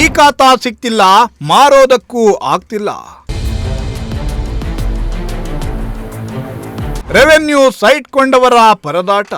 ಈ ಖಾತಾ ಸಿಕ್ತಿಲ್ಲ, ಮಾರೋದಕ್ಕೂ ಆಗ್ತಿಲ್ಲ. ರೆವೆನ್ಯೂ ಸೈಟ್ ಕೊಂಡವರ ಪರದಾಟ.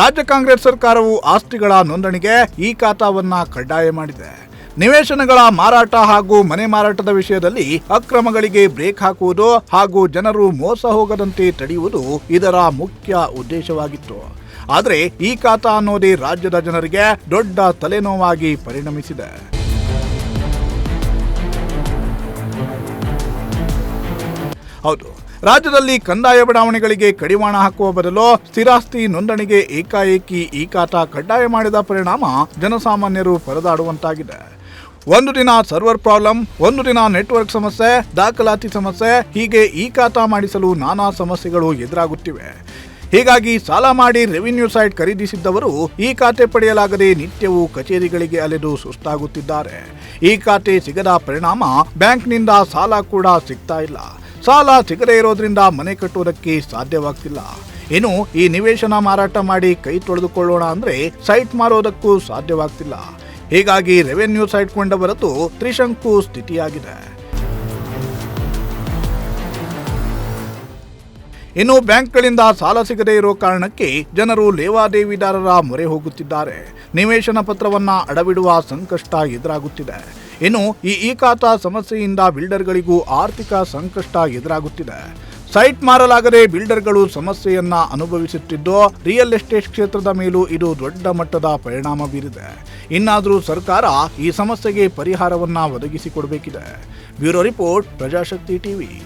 ರಾಜ್ಯ ಕಾಂಗ್ರೆಸ್ ಸರ್ಕಾರವು ಆಸ್ತಿಗಳ ನೋಂದಣಿಗೆ ಈ ಖಾತಾವನ್ನ ಕಡ್ಡಾಯ ಮಾಡಿದೆ. ನಿವೇಶನಗಳ ಮಾರಾಟ ಹಾಗೂ ಮನೆ ಮಾರಾಟದ ವಿಷಯದಲ್ಲಿ ಅಕ್ರಮಗಳಿಗೆ ಬ್ರೇಕ್ ಹಾಕುವುದು ಹಾಗೂ ಜನರು ಮೋಸ ಹೋಗದಂತೆ ತಡೆಯುವುದು ಇದರ ಮುಖ್ಯ ಉದ್ದೇಶವಾಗಿತ್ತು. ಆದರೆ ಈ ಖಾತಾ ಅನ್ನೋದೇ ರಾಜ್ಯದ ಜನರಿಗೆ ದೊಡ್ಡ ತಲೆನೋವಾಗಿ ಪರಿಣಮಿಸಿದೆ. ಹೌದು. ರಾಜ್ಯದಲ್ಲಿ ಕಂದಾಯ ಬಡಾವಣೆಗಳಿಗೆ ಕಡಿವಾಣ ಹಾಕುವ ಬದಲು ಸ್ಥಿರಾಸ್ತಿ ನೋಂದಣಿಗೆ ಏಕಾಏಕಿ ಈ ಖಾತಾ ಕಡ್ಡಾಯ ಮಾಡಿದ ಪರಿಣಾಮ ಜನಸಾಮಾನ್ಯರು ಪರದಾಡುವಂತಾಗಿದೆ. ಒಂದು ದಿನ ಸರ್ವರ್ ಪ್ರಾಬ್ಲಮ್, ಒಂದು ದಿನ ನೆಟ್ವರ್ಕ್ ಸಮಸ್ಯೆ, ದಾಖಲಾತಿ ಸಮಸ್ಯೆ, ಹೀಗೆ ಈ ಖಾತಾ ಮಾಡಿಸಲು ನಾನಾ ಸಮಸ್ಯೆಗಳು ಎದುರಾಗುತ್ತಿವೆ. ಹೀಗಾಗಿ ಸಾಲ ಮಾಡಿ ರೆವಿನ್ಯೂ ಸೈಟ್ ಖರೀದಿಸಿದ್ದವರು ಈ ಖಾತೆ ಪಡೆಯಲಾಗದೆ ನಿತ್ಯವೂ ಕಚೇರಿಗಳಿಗೆ ಅಲೆದು ಸುಸ್ತಾಗುತ್ತಿದ್ದಾರೆ. ಈ ಖಾತೆ ಸಿಗದ ಪರಿಣಾಮ ಬ್ಯಾಂಕ್ನಿಂದ ಸಾಲ ಕೂಡ ಸಿಗ್ತಾ ಇಲ್ಲ. ಸಾಲ ಸಿಗದೇ ಇರೋದ್ರಿಂದ ಮನೆ ಕಟ್ಟುವುದಕ್ಕೆ ಸಾಧ್ಯವಾಗ್ತಿಲ್ಲ. ಏನು ಈ ನಿವೇಶನ ಮಾರಾಟ ಮಾಡಿ ಕೈ ತೊಳೆದುಕೊಳ್ಳೋಣ ಅಂದ್ರೆ ಸೈಟ್ ಮಾರೋದಕ್ಕೂ ಸಾಧ್ಯವಾಗ್ತಿಲ್ಲ. ಹೀಗಾಗಿ ರೆವೆನ್ಯೂ ಸೈಟ್ ಕೊಂಡವರದ್ದು ತ್ರಿಶಂಕು ಸ್ಥಿತಿಯಾಗಿದೆ. ಇನ್ನು ಬ್ಯಾಂಕ್ಗಳಿಂದ ಸಾಲ ಸಿಗದೇ ಇರೋ ಕಾರಣಕ್ಕೆ ಜನರು ಲೇವಾದೇವಿದಾರರ ಮೊರೆ ಹೋಗುತ್ತಿದ್ದಾರೆ. ನಿವೇಶನ ಪತ್ರವನ್ನ ಅಡವಿಡುವ ಸಂಕಷ್ಟ ಎದುರಾಗುತ್ತಿದೆ. ಇನ್ನು ಈ ಇ ಸಮಸ್ಯೆಯಿಂದ ಬಿಲ್ಡರ್ಗಳಿಗೂ ಆರ್ಥಿಕ ಸಂಕಷ್ಟ ಎದುರಾಗುತ್ತಿದೆ. ಸೈಟ್ ಮಾರಲಾಗದೆ ಬಿಲ್ಡರ್ಗಳು ಸಮಸ್ಯೆಯನ್ನ ಅನುಭವಿಸುತ್ತಿದ್ದು, ರಿಯಲ್ ಎಸ್ಟೇಟ್ ಕ್ಷೇತ್ರದ ಮೇಲೂ ಇದು ದೊಡ್ಡ ಮಟ್ಟದ ಪರಿಣಾಮ ಬೀರಿದೆ. ಇನ್ನಾದರೂ ಸರ್ಕಾರ ಈ ಸಮಸ್ಯೆಗೆ ಪರಿಹಾರವನ್ನ ಒದಗಿಸಿಕೊಡಬೇಕಿದೆ. Bureau report, Prajashakti TV.